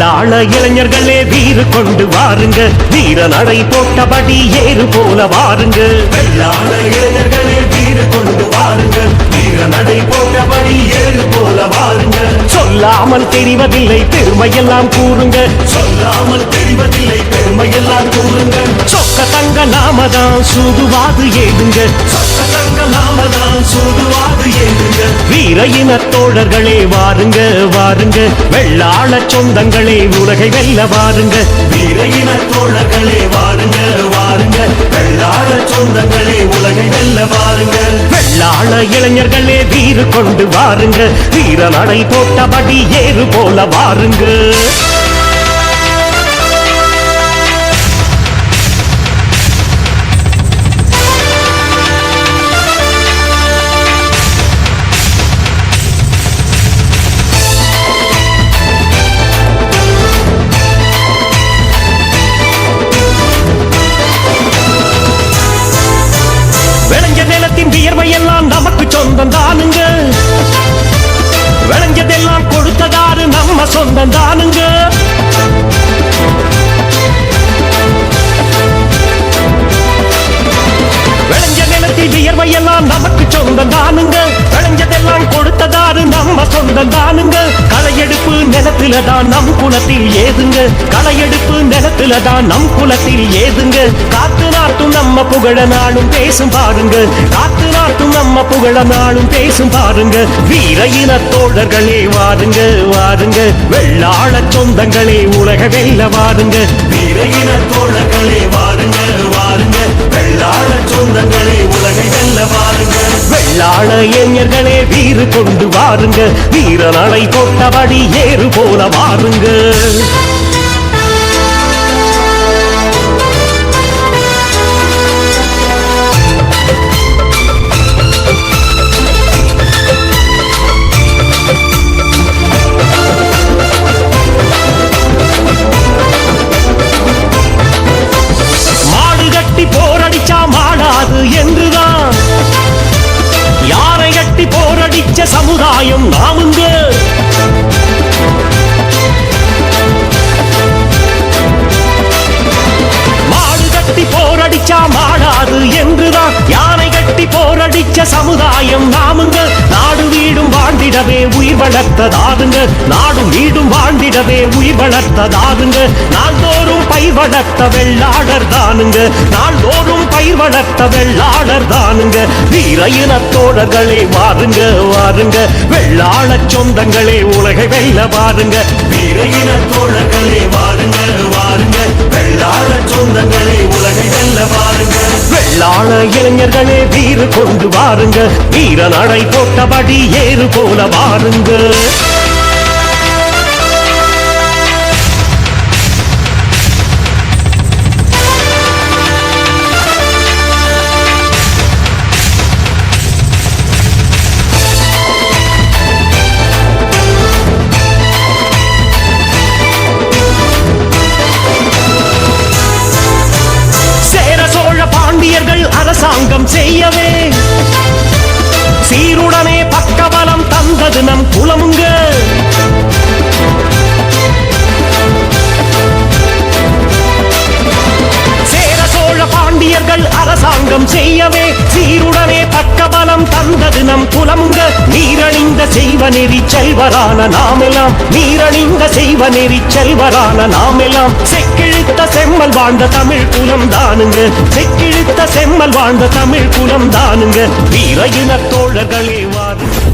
வெள்ளாள இளைஞர்களே வீறு கொண்டு வாருங்க. வீர நடை போட்டபடி ஏறு போல வாருங்க. வெள்ளாள இளைஞர்களே வீறு கொண்டு வாருங்க. வீர நடை போட்டபடி ஏறு போல வாருங்க. சொல்லாமல் தெரிவதில்லை பெருமையெல்லாம் கூறுங்க. சொல்லாமல் தெரிவதில்லை பெருமையெல்லாம் கூறுங்க. சொக்க தங்க நாமதான் சூதுவாது ஏதுங்க. சொக்க தங்க நாமதான் சூதுவாது ஏதுங்க வீர இன தோழர்களே வாருங்க வாருங்க. வெள்ளாள சொந்தங்களே உலகை வெல்ல வாருங்க. வீர இன தோழர்களே வாருங்க வாருங்க. வெள்ளாள சொந்தங்களே உலகை வெல்ல வாருங்க. வெள்ளாள இளைஞர்களே வீறு கொண்டு வாருங்க. வீர நடை போட்டபடி ஏறு போல வாருங்க. விளைஞ்ச நிலத்தின் வியர்வை எல்லாம் நமக்கு சொந்தம் தானுங்க. விளைஞ்சதெல்லாம் கொடுத்ததாறு நம்ம சொந்தம் தானுங்க. விளைஞ்ச நிலத்தில் வியர்வை எல்லாம் நமக்கு சொந்தம் தானுங்க. விளைஞ்சதெல்லாம் கொடுத்ததாறு நம்ம சொந்தம் தானுங்க. களையெடுப்பு நிலத்துல தான் குலத்தில் ஏதுங்க களையெடுப்பு நிலத்துல தான் நம் குலத்தில் ஏதுங்க காத்து நாட்டும் நம்ம புகழ நாளும் பேசும் பாருங்க காத்து நாட்டும் நம்ம புகழ நாளும் பேசும் பாருங்க வீர இன தோழர்களே வாருங்க வாருங்க வெள்ளாள சொந்தங்களே உலக வெல்ல வாருங்க வீர இன தோழர்களே வாருங்க வாருங்க வெள்ளாள சொந்தங்கள் கொண்டு வாருங்க. வீரநடை போட்டபடி ஏறு போல வாருங்க. நியாயம் நாமுங்க. மாடு கட்டி போரடிச்சா மாடாது என்றுதான். யானை கட்டி போரடிச்ச சமுதாயம் நாமுங்க. நாடு வீடும் வாழ்ந்திடவே உயிர் வளர்த்ததாதுங்க. நாடும் வீடும் வாழ்ந்திடவே உயிர் வளர்த்ததாதுங்க. நாள்தோறும் பயிர் வளர்த்த வெள்ளாளர் தானுங்க. நாள்தோறும் பயிர் வளர்த்த வெள்ளாளர் தானுங்க. வீர இனத்தோழர்களே வாருங்க வாருங்க. வெள்ளாள சொந்தங்களே உலகை வெல்ல பாருங்க வீர இனத்தோழர்களே வாருங்க வாருங்க. வெள்ளாள சொந்தங்களே உலகை வெல்ல பாருங்க வெள்ளாள இளைஞர்களே வீறு கொண்டு வாருங்க. வீர நடை போட்டபடி ஏறு போல வாருங்க. அரசாங்கம் சீருடனே பக்கபலம் தந்தது நம் குலமுங்க. நீரணிந்த செய்வ நெறி செல்வரான நாமெல்லாம். நீரணிந்த செய்வ நெறி செல்வரான நாமெல்லாம். செக்கிழுத்த செம்மல் வாழ்ந்த தமிழ் குலம் தானுங்க. செக்கிழுத்த செம்மல் வாழ்ந்த தமிழ் குலம் தானுங்க. வீர இன தோழர்களே வாருங்க